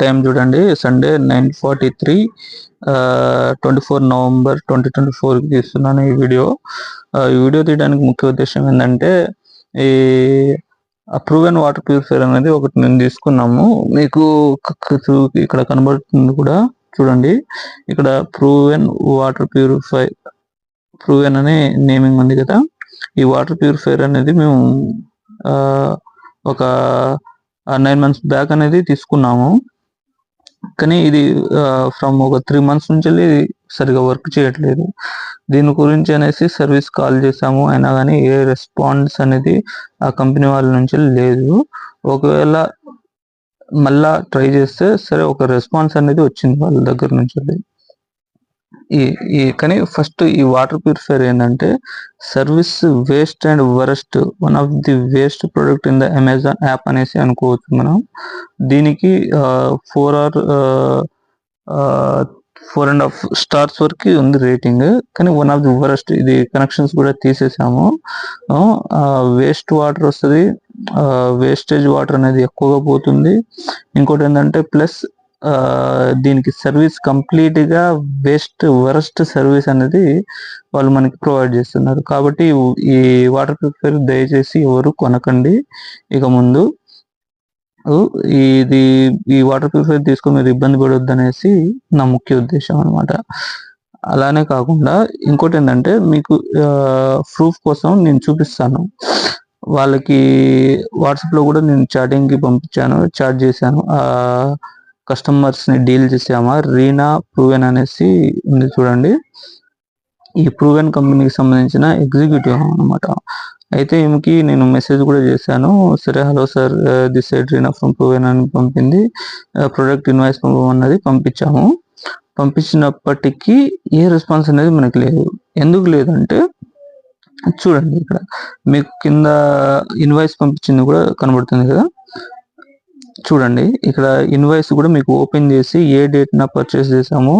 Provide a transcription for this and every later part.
Time చూడండి Sunday nine forty three twenty four November twenty twenty ఫోర్కి తీస్తున్నాను ఈ వీడియో uh, ఈ వీడియో తీయడానికి ముఖ్య ఉద్దేశం ఏంటంటే ఈ అప్రూవెన్ వాటర్ ప్యూరిఫైర్ అనేది ఒకటి మేము తీసుకున్నాము. మీకు ఇక్కడ కనబడుతుంది కూడా చూడండి. ఇక్కడ ప్రూవెన్ వాటర్ ప్యూరిఫై ప్రూవెన్ అనే నేమింగ్ ఉంది కదా. ఈ వాటర్ ప్యూరిఫైర్ అనేది మేము uh, ఒక నైన్ మంత్స్ బ్యాక్ అనేది తీసుకున్నాము. కానీ ఇది ఫ్రమ్ ఒక త్రీ మంత్స్ నుంచి సరిగా వర్క్ చేయట్లేదు. దీని గురించి అనేసి సర్వీస్ కాల్ చేసాము అయినా కానీ ఏ రెస్పాన్స్ అనేది ఆ కంపెనీ వాళ్ళ నుంచి లేదు. ఒకవేళ మళ్ళా ట్రై చేస్తే సరే ఒక రెస్పాన్స్ అనేది వచ్చింది వాళ్ళ దగ్గర నుంచి. ఈ ఈ కానీ ఫస్ట్ ఈ వాటర్ ప్యూరిఫైయర్ ఏంటంటే service waste and worst one of the waste product in the Amazon app అనేసి అనుకోవచ్చు మనం. దీనికి four or four and half stars వరకు ఉంది రేటింగ్ కానీ వన్ ఆఫ్ ది వరస్ట్ ఇది కనెక్షన్స్ కూడా తీసేసాము. వేస్ట్ వాటర్ వస్తుంది. వేస్టేజ్ వాటర్ అనేది ఎక్కువగా పోతుంది. ఇంకోటి ఏంటంటే ప్లస్ దీనికి సర్వీస్ కంప్లీట్గా బెస్ట్ వరస్ట్ సర్వీస్ అనేది వాళ్ళు మనకి ప్రొవైడ్ చేస్తున్నారు. కాబట్టి ఈ వాటర్ ప్యూరిఫైయర్ దయచేసి ఎవరు కొనకండి. ఇక ముందు ఇది ఈ వాటర్ ప్యూరిఫైయర్ తీసుకొని మీరు ఇబ్బంది పడొద్దు అనేసి నా ముఖ్య ఉద్దేశం అనమాట అలానే కాకుండా ఇంకోటి ఏంటంటే మీకు ప్రూఫ్ కోసం నేను చూపిస్తాను. వాళ్ళకి వాట్సాప్లో కూడా నేను చాటింగ్కి పంపించాను చాట్ చేశాను. కస్టమర్స్ని కస్టమర్స్ని డీల్ చేసామా? రీనా ప్రూవెన్ అనేసి ఉంది చూడండి. ఈ ప్రూవెన్ కంపెనీకి సంబంధించిన ఎగ్జిక్యూటివ్ అనమాట అయితే ఈమెకి నేను మెసేజ్ కూడా చేశాను. సరే hello sir this side Reena from Proven అని పంపింది. ప్రొడక్ట్ ఇన్వాయిస్ పంపమన్నది పంపించాము. పంపించినప్పటికీ ఏ రెస్పాన్స్ అనేది మనకి లేదు. ఎందుకు లేదంటే చూడండి ఇక్కడ మీకు కింద ఇన్వాయిస్ పంపించింది కూడా కనబడుతుంది కదా? చూడండి. ఇక్కడ ఇన్వాయిస్ కూడా మీకు ఓపెన్ చేసి ఏ డేట్ నా పర్చేస్ చేసామో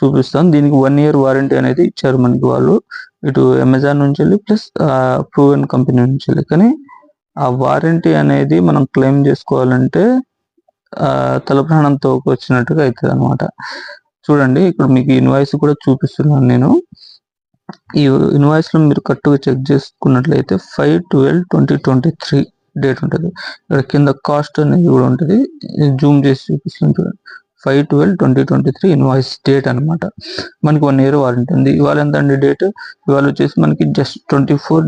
చూపిస్తాను దీనికి వన్ ఇయర్ వారంటీ అనేది ఇచ్చారు మనకి వాళ్ళు. ఇటు అమెజాన్ నుంచి వెళ్ళి ప్లస్ ప్రూవెన్ కంపెనీ నుంచి వెళ్ళి. కానీ ఆ వారంటీ అనేది మనం క్లెయిమ్ చేసుకోవాలంటే తలప్రాణంతో వచ్చినట్టుగా అవుతుంది అనమాట చూడండి ఇక్కడ మీకు ఇన్వాయిస్ కూడా చూపిస్తున్నాను నేను. ఈ ఇన్వాయిస్లో మీరు కరెక్ట్గా చెక్ చేసుకున్నట్లయితే five twelve twenty twenty three date ఉంటుంది. ఇక్కడ కింద కాస్ట్ అనేది కూడా ఉంటుంది. జూమ్ చేసి చూపిస్తుంది చూడండి five twelve twenty twenty three invoice date అనమాట మనకి వన్ ఇయర్ వారంటీ ఉంది. ఇవాళ ఎంత అండి డేట్ ఇవాళ వచ్చేసి మనకి జస్ట్ ట్వంటీ ఫోర్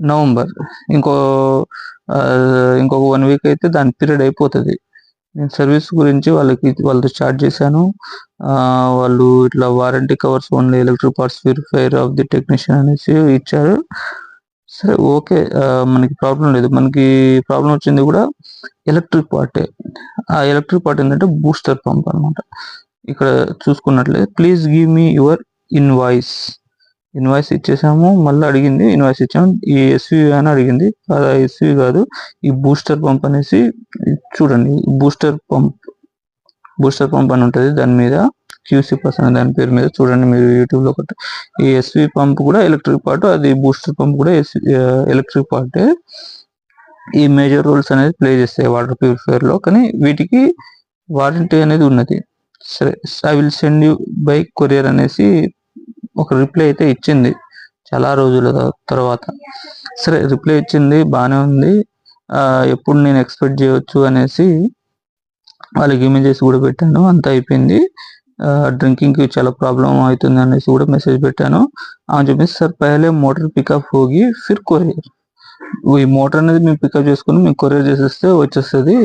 నవంబర్ ఇంకో ఇంకొక వన్ వీక్ అయితే దాని పీరియడ్ అయిపోతుంది. నేను సర్వీస్ గురించి వాళ్ళకి వాళ్ళతో స్టార్ట్ చేశాను. వాళ్ళు ఇట్లా warranty covers only electric parts purifier of the technician అనేసి ఇచ్చారు. సరే ఓకే. మనకి ప్రాబ్లం లేదు. మనకి ప్రాబ్లం వచ్చింది కూడా ఎలక్ట్రిక్ పార్టే ఆ ఎలక్ట్రిక్ పార్ట్ ఏంటంటే బూస్టర్ పంప్ అనమాట ఇక్కడ చూసుకున్నట్లయితే please give me your invoice invoice ఇచ్చేసాము. మళ్ళీ అడిగింది ఇన్వాయిస్ ఇచ్చాము. ఈ ఎస్వి అని అడిగింది. ఎస్వి కాదు ఈ బూస్టర్ పంప్ అనేసి చూడండి. బూస్టర్ పంప్ బూస్టర్ పంప్ అని ఉంటుంది. దాని మీద క్యూసీ పర్స్ అనే దాని పేరు మీద చూడండి మీరు యూట్యూబ్లో ఒకటి. ఈ ఎస్వి పంప్ కూడా ఎలక్ట్రిక్ పార్ట్ అది బూస్టర్ పంప్ కూడా ఎలక్ట్రిక్ పార్టే ఈ మేజర్ రోల్స్ అనేది ప్లే చేస్తాయి వాటర్ ప్యూరిఫైర్లో. కానీ వీటికి వారంటీ అనేది ఉన్నది. సరే I will send you by courier అనేసి ఒక రిప్లై అయితే ఇచ్చింది చాలా రోజుల తర్వాత. సరే రిప్లై ఇచ్చింది బాగానే ఉంది. ఎప్పుడు నేను ఎక్స్పెక్ట్ చేయవచ్చు అనేసి వాళ్ళకి ఇమేజెస్ కూడా పెట్టాను. అంతా అయిపోయింది. డ్రింకింగ్కి చాలా ప్రాబ్లం అవుతుంది అనేసి కూడా మెసేజ్ పెట్టాను. ఆమె చెప్పేసి సార్ పహలే మోటార్ పికప్ హోగి ఫిర్ కొరియర్. ఈ మోటార్ అనేది మేము పికప్ చేసుకుని మేము కొరియర్ చేసేస్తే వచ్చేస్తుంది.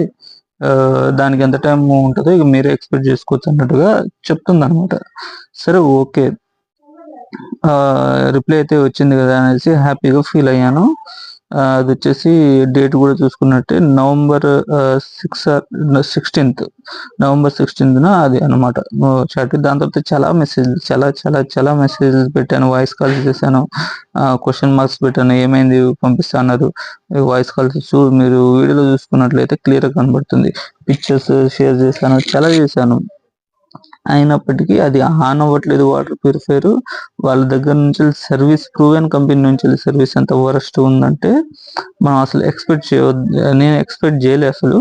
దానికి ఎంత టైం ఉంటుందో ఇక మీరే ఎక్స్పెక్ట్ చేసుకోవచ్చు అన్నట్టుగా చెప్తుంది అనమాట సరే ఓకే. రిప్లై అయితే వచ్చింది కదా అనేసి హ్యాపీగా ఫీల్ అయ్యాను. అది వచ్చేసి డేట్ కూడా చూసుకున్నట్టే November six sixteenth. November sixteenth అది అనమాట చాట్ దాని తర్వాత చాలా మెసేజ్ చాలా చాలా చాలా మెసేజెస్ పెట్టాను. వాయిస్ కాల్స్ చేశాను. క్వశ్చన్ మార్క్స్ పెట్టాను. ఏమైంది? పంపిస్తాన్నారు వాయిస్ కాల్స్ చూ మీరు వీడియోలో చూసుకున్నట్లయితే క్లియర్గా కనబడుతుంది. పిక్చర్స్ షేర్ చేశాను. చాలా చేశాను. అయినప్పటికీ అది ఆన్ అవ్వట్లేదు వాటర్ ప్యూరిఫైర్ వాళ్ళ దగ్గర నుంచి సర్వీస్ ప్రూవెన్ కంపెనీ నుంచి సర్వీస్ ఎంత వరస్ట్ ఉందంటే మనం అసలు ఎక్స్పెక్ట్ చేయవద్దు. నేను ఎక్స్పెక్ట్ చేయలేదు అసలు.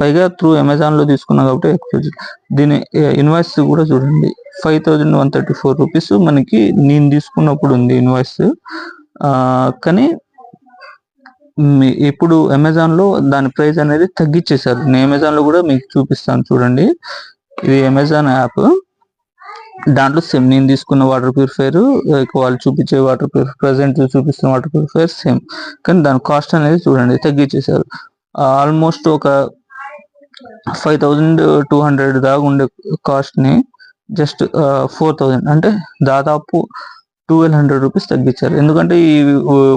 పైగా త్రూ అమెజాన్లో తీసుకున్నా కాబట్టి ఎక్స్పెక్ట్ దీని ఇన్వాయిస్ కూడా చూడండి. Five thousand one thirty four rupees మనకి నేను తీసుకున్నప్పుడు ఉంది ఇన్వాయిస్. కానీ ఇప్పుడు అమెజాన్లో దాని ప్రైస్ అనేది తగ్గించేశారు నేను అమెజాన్లో కూడా మీకు చూపిస్తాను చూడండి. ఇది అమెజాన్ యాప్. దాంట్లో సేమ్ నేను తీసుకున్న వాటర్ ప్యూరిఫైర్ వాళ్ళు చూపించే వాటర్ ప్యూరిఫైర్ ప్రజెంట్ చూపిస్తున్న వాటర్ ప్యూరిఫైర్ సేమ్ కానీ దాని కాస్ట్ అనేది చూడండి తగ్గించేశారు. ఆల్మోస్ట్ ఒక ఫైవ్ థౌజండ్ టూ హండ్రెడ్ దాకా ఉండే కాస్ట్ని జస్ట్ ఫోర్ థౌజండ్. అంటే దాదాపు ట్వెల్వ్ హండ్రెడ్ రూపీస్ తగ్గించారు. ఎందుకంటే ఈ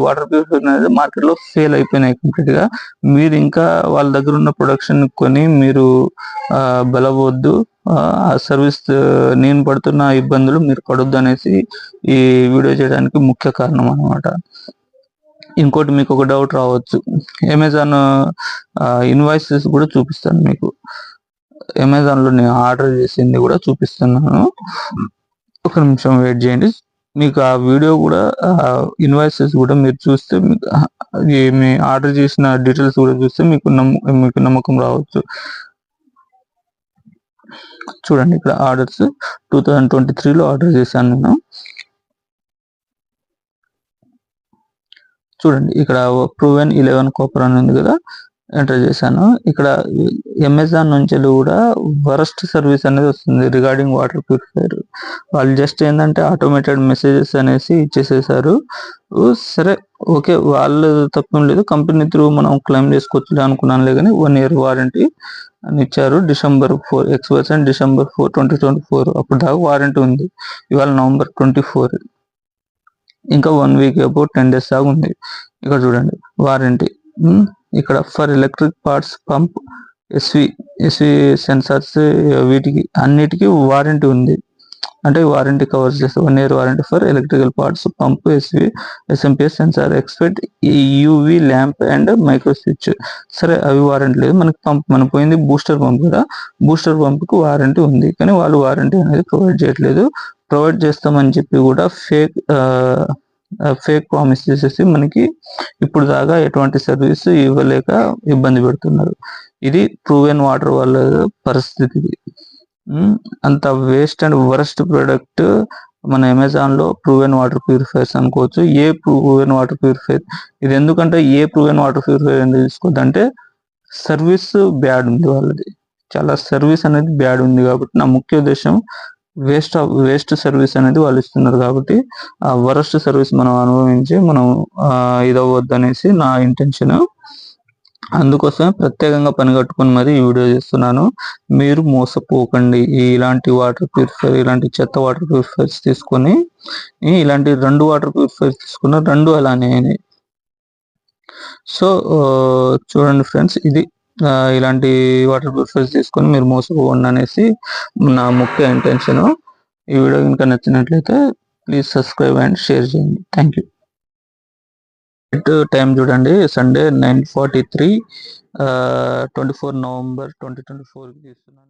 వాటర్ ప్యూరిఫైర్ అనేది మార్కెట్లో ఫెయిల్ అయిపోయినాయి కంప్లీట్గా మీరు ఇంకా వాళ్ళ దగ్గర ఉన్న ప్రొడక్షన్ కొని మీరు బలవద్దు. ఆ సర్వీస్ నేను పడుతున్న ఇబ్బందులు మీరు పడొద్దు అనేసి ఈ వీడియో చేయడానికి ముఖ్య కారణం అనమాట ఇంకోటి మీకు ఒక డౌట్ రావచ్చు. అమెజాన్ ఇన్వాయిసెస్ కూడా చూపిస్తాను మీకు. అమెజాన్లో నేను ఆర్డర్ చేసింది కూడా చూపిస్తున్నాను. ఒక నిమిషం వెయిట్ చేయండి. మీకు ఆ వీడియో కూడా ఇన్వాయిసెస్ కూడా మీరు చూస్తే మీ ఆర్డర్ చేసిన డీటెయిల్స్ కూడా చూస్తే మీకు మీకు నమ్మకం రావచ్చు. చూడండి ఇక్కడ ఆర్డర్స్ టూ థౌజండ్ ట్వంటీ త్రీలో ఆర్డర్ చేశాను నేను. చూడండి ఇక్కడ ప్రూవెన్ ఇలెవెన్ కాపర్ అని ఉంది కదా. ఎంటర్ చేశాను. ఇక్కడ అమెజాన్ నుంచి కూడా వరస్ట్ సర్వీస్ అనేది వస్తుంది రిగార్డింగ్ వాటర్ ప్యూరిఫైర్ వాళ్ళు జస్ట్ ఏంటంటే ఆటోమేటెడ్ మెసేజెస్ అనేసి ఇచ్చేసేసారు. సరే ఓకే వాళ్ళు తప్పేం లేదు. కంపెనీ త్రూ మనం క్లెయిమ్ చేసుకోవచ్చు అనుకున్నానులే కానీ వన్ ఇయర్ వారంటీ అని ఇచ్చారు. December four X and December four twenty twenty four అప్పుడు దాకా వారంటీ ఉంది. ఇవాళ నవంబర్ ట్వంటీ ఫోర్ ఇంకా one week about ten days దాకా ఉంది. ఇక్కడ చూడండి వారంటీ ఇక్కడ for electric parts pump SV SV sensors వీటికి అన్నిటికీ వారంటీ ఉంది. అంటే వారంటీ కవర్ చేస్తే one year warranty for electrical parts pump SV SMPS sensor expect UV lamp and micro switch. సరే అవి వారంటీ లేదు. మనకి పంప్ మన పోయింది బూస్టర్ పంప్ కదా. బూస్టర్ పంప్కి వారంటీ ఉంది. కానీ వాళ్ళు వారంటీ అనేది ప్రొవైడ్ చేయట్లేదు. ప్రొవైడ్ చేస్తామని చెప్పి కూడా ఫేక్ ఫేక్ ప్రామిస్ చేసేసి మనకి ఇప్పుడు దాకా ఎటువంటి సర్వీస్ ఇవ్వలేక ఇబ్బంది పెడుతున్నారు. ఇది ప్రూవెన్ వాటర్ వాళ్ళ పరిస్థితి అంత వేస్ట్ అండ్ వరస్ట్ ప్రోడక్ట్ మన అమెజాన్లో ప్రూవెన్ వాటర్ ప్యూరిఫైర్స్ అనుకోవచ్చు. ఏ ప్రూవెన్ వాటర్ ప్యూరిఫైర్ ఇది ఎందుకంటే ఏ ప్రూవెన్ వాటర్ ప్యూరిఫైర్ ఎందుకు తీసుకోవద్దు అంటే సర్వీస్ బ్యాడ్ ఉంది వాళ్ళది. చాలా సర్వీస్ అనేది బ్యాడ్ ఉంది కాబట్టి నా ముఖ్య ఉద్దేశం వేస్ట్ వేస్ట్ సర్వీస్ అనేది వాళ్ళు ఇస్తున్నారు కాబట్టి ఆ వరస్ట్ సర్వీస్ మనం అనుభవించి మనం ఇదవ్వద్దు అనేసి నా ఇంటెన్షన్ అందుకోసమే ప్రత్యేకంగా పని కట్టుకుని మరి ఈ వీడియో చేస్తున్నాను. మీరు మోసపోకండి. ఇలాంటి వాటర్ ప్యూరిఫైర్ ఇలాంటి చెత్త వాటర్ ప్యూరిఫైర్స్ తీసుకొని ఇలాంటి రెండు వాటర్ ప్యూరిఫైర్స్ తీసుకున్న రెండు అలానే సో చూడండి ఫ్రెండ్స్ ఇది ఇలాంటి వాటర్ ప్యూరిఫైర్స్ తీసుకొని మీరు మోసపోండి అనేసి నా ముఖ్య ఇంటెన్షన్ ఈ వీడియో కనుక నచ్చినట్లయితే ప్లీజ్ సబ్స్క్రైబ్ అండ్ షేర్ చేయండి. థ్యాంక్ యూ టైం చూడండి. Sunday nine forty three twenty four November twenty twenty ఫోర్కి తీస్తున్నాను.